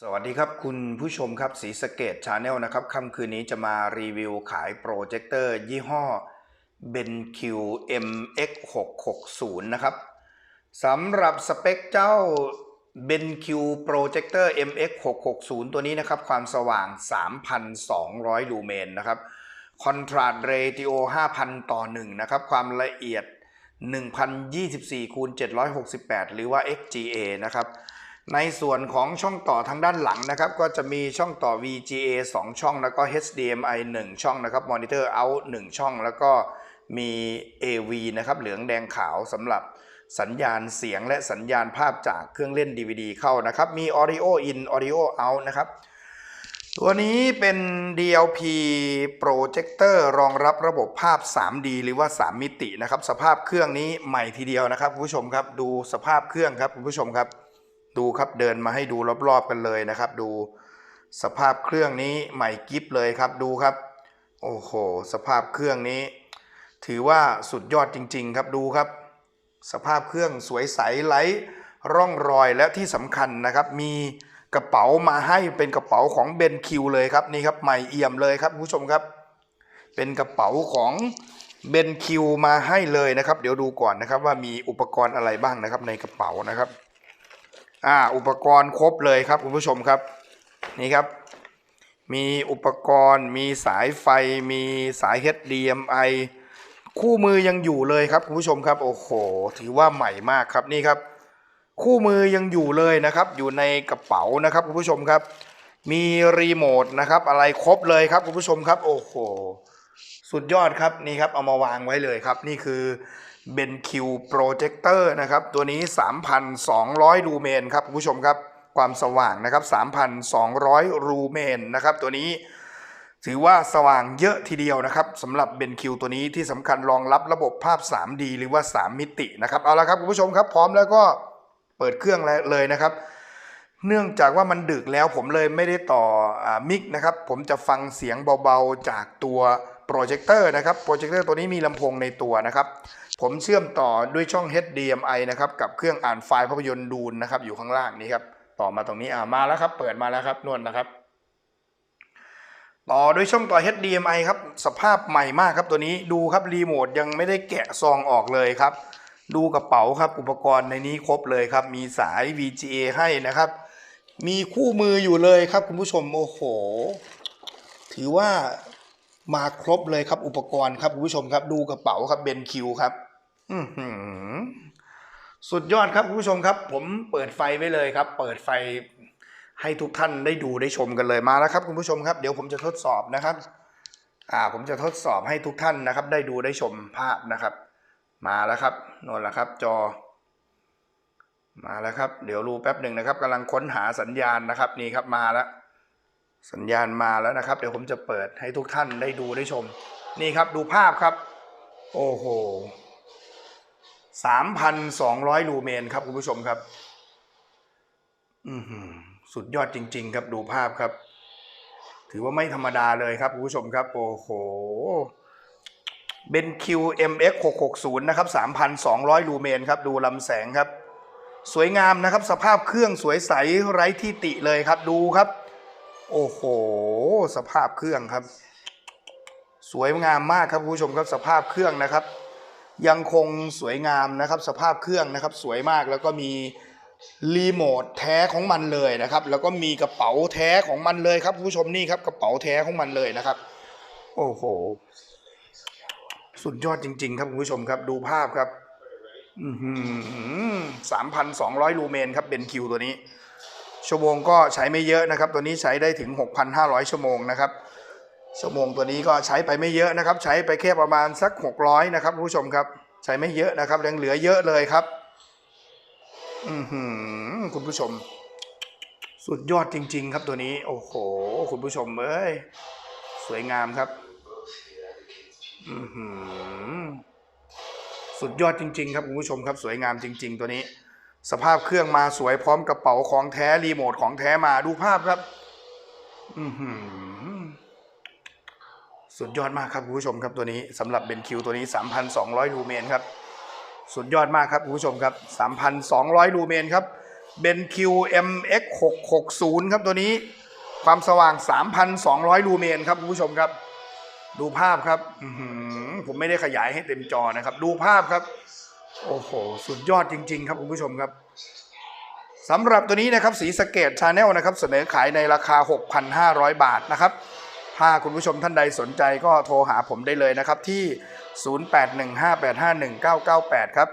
สวัสดีครับคุณผู้ชมครับสีสเกตชาแนลนะครับค่ำคืนนี้จะมารีวิวขายโปรเจคเตอร์ยี่ห้อ BenQ MX660 นะครับสำหรับสเปคเจ้า BenQ Projector MX660 ตัวนี้นะครับ ความสว่าง 3,200 ลูเมนนะครับ Contrast Ratio 5,000 ต่อ 1 นะครับ ความละเอียด 1024คูณ768 หรือว่า XGA นะครับ ในส่วนของช่องต่อทางด้านหลังนะครับ ก็จะมีช่องต่อ VGA 2 ช่อง แล้วก็ HDMI 1 ช่องนะครับ Monitor Out 1ช่อง แล้วก็มี AV นะครับ เหลืองแดงขาวสำหรับสัญญาณเสียงและสัญญาณภาพจากเครื่องเล่น DVD เข้านะครับ มี Audio In Audio Out นะครับ ตัวนี้เป็น DLP Projector รองรับระบบภาพ 3D หรือว่า 3 มิตินะครับ สภาพเครื่องนี้ใหม่ทีเดียวนะครับคุณผู้ชมครับ ดูสภาพเครื่องครับคุณผู้ชมครับ ดูครับเดินมาให้ดูรอบๆกันเลยนะครับ ดูสภาพเครื่องนี้ใหม่กิฟเลยครับดูครับ โอ้โห สภาพเครื่องนี้ ถือว่าสุดยอดจริง ๆ ครับดูครับ สภาพเครื่องสวยใสไร้ร่องรอยและที่สำคัญนะครับ มีกระเป๋ามาให้เป็นกระเป๋าของเบนคิวเลยครับนี่ครับใหม่เอี่ยมเลยครับผู้ชมครับ เป็นกระเป๋าของเบนคิวมาให้เลยนะครับ เดี๋ยวดูก่อนนะครับว่ามีอุปกรณ์อะไรบ้างนะครับในกระเป๋านะครับ อ่าอุปกรณ์ครบเลยครับคุณผู้ชมครับนี่ครับ มีอุปกรณ์มีสายไฟมีสาย HDMI คู่มือยังอยู่เลยครับคุณผู้ชมครับ โอ้โห ถือว่าใหม่มากครับนี่ครับ คู่มือยังอยู่เลยนะครับ อยู่ในกระเป๋านะครับคุณผู้ชมครับ มีรีโมทนะครับ อะไรครบเลยครับคุณผู้ชมครับ โอ้โห สุดยอดครับนี่ครับเอามาวางไว้เลยครับ นี่คือ BenQ Projector นะครับ ตัวนี้ 3,200 ลูเมนครับคุณผู้ชมครับ ความสว่างนะครับ 3,200 ลูเมนนะครับ ตัวนี้ถือว่าสว่างเยอะทีเดียวนะครับสำหรับ BenQ ตัวนี้ที่สำคัญรองรับระบบภาพ 3D หรือว่า 3 มิตินะครับ เอาละครับคุณผู้ชมครับ พร้อมแล้วก็เปิดเครื่องเลยนะครับ เนื่องจากว่ามันดึกแล้วผมเลยไม่ได้ต่ออมิกนะครับ ผมจะฟังเสียงเบาๆจากตัว โปรเจคเตอร์นะครับโปรเจคเตอร์ตัวนี้มีลำโพงในตัวนะครับ ผมเชื่อมต่อด้วยช่อง HDMI นะครับกับเครื่องอ่านไฟล์ภาพยนตร์ดูนนะครับอยู่ข้างล่างนี้ครับต่อมาตรงนี้อ่ามาแล้วครับ เปิดมาแล้วครับนวลนะครับ ต่อด้วยช่องต่อ HDMI ครับสภาพใหม่มากครับตัวนี้ดูครับรีโมทยังไม่ได้แกะซองออกเลยครับ ดูกระเป๋าครับอุปกรณ์ในนี้ครบเลยครับ มีสาย VGA ให้นะครับ มีคู่มืออยู่เลยครับคุณผู้ชมโอ้โห ถือว่า มาครบเลยครับอุปกรณ์ครับคุณผู้ชมครับดูกระเป๋าครับเบนคิวครับสุดยอดครับคุณผู้ชมครับ ผมเปิดไฟไว้เลยครับ เปิดไฟให้ทุกท่านได้ดูได้ชมกันเลยมาแล้วครับคุณผู้ชมครับ เดี๋ยวผมจะทดสอบนะครับ อ่า ผมจะทดสอบให้ทุกท่านนะครับ ได้ดูได้ชมภาพนะครับ มาแล้วครับนนแหละครับ จอ มาแล้วครับ เดี๋ยวรูแป๊บหนึ่งนะครับกำลังค้นหาสัญญาณนะครับ นี่ครับมาแล้ว สัญญาณมาแล้วนะครับ เดี๋ยวผมจะเปิดให้ทุกท่านได้ดูได้ชม นี่ครับดูภาพครับ โอ้โหสามพันสองร้อยลูเมนครับคุณผู้ชมครับ อือหือสุดยอดจริง ๆ ครับดูภาพครับ ถือว่าไม่ธรรมดาเลยครับคุณผู้ชมครับ โอ้โหเบนคิว MX 660นะครับ3,200 ลูเมนครับ ดูลำแสงครับ สวยงามนะครับ สภาพเครื่องสวยใสไร้ที่ติเลยครับ ดูครับ โอ้โห สภาพเครื่องครับ สวยงามมากครับผู้ชมครับสภาพเครื่องนะครับ ยังคงสวยงามนะครับ สภาพเครื่องนะครับ สวยมากแล้วก็มีรีโมทแท้ของมันเลยนะครับ แล้วก็มีกระเป๋าแท้ของมันเลยครับผู้ชมนี่ครับกระเป๋าแท้ของมันเลยนะครับ โอ้โห สุดยอดจริง ๆ ครับผู้ชมครับดูภาพครับสามพันสองร้อยลูเมนครับเบนคิวตัวนี้ ชั่วโมงก็ใช้ไม่เยอะนะครับ ตัวนี้ใช้ได้ถึง 6,500 ชั่วโมงนะครับ ชั่วโมงตัวนี้ก็ใช้ไปไม่เยอะนะครับ ใช้ไปแค่ประมาณสัก 600 นะครับผู้ชมครับ ใช้ไม่เยอะนะครับยังเหลือเยอะเลยครับอือหือคุณผู้ชม สุดยอดจริง ๆ ครับตัวนี้ โอ้โห คุณผู้ชมเอ้ยสวยงามครับอือหือสุดยอดจริง ๆ ครับคุณผู้ชมครับ สวยงามจริง ๆ ตัวนี้ สภาพเครื่องมาสวยพร้อมกระเป๋าของแท้รีโมทของแท้มาดูภาพครับอือหือสุดยอดมากครับคุณผู้ชมครับตัวนี้สำหรับเบนคิวตัวนี้ 3,200 ลูเมนครับ สุดยอดมากครับคุณผู้ชมครับ 3,200 ลูเมนครับ BenQ MX 660ครับตัวนี้ความสว่าง 3,200 ลูเมนครับคุณผู้ชมครับ ดูภาพครับอื้อหือผมไม่ได้ขยายให้เต็มจอนะครับ ดูภาพครับ โอ้โห สุดยอดจริง ๆ ครับคุณผู้ชมครับสำหรับตัวนี้นะครับสีสเกตชาแนลนะครับเสนอขายในราคา 6,500 บาทนะครับ ถ้าคุณผู้ชมท่านใดสนใจก็โทรหาผมได้เลยนะครับที่ 0815851998 ครับ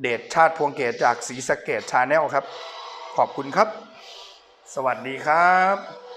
เดชชาติพวงเกตจากสีสเกตชาแนลครับ ขอบคุณครับ สวัสดีครับ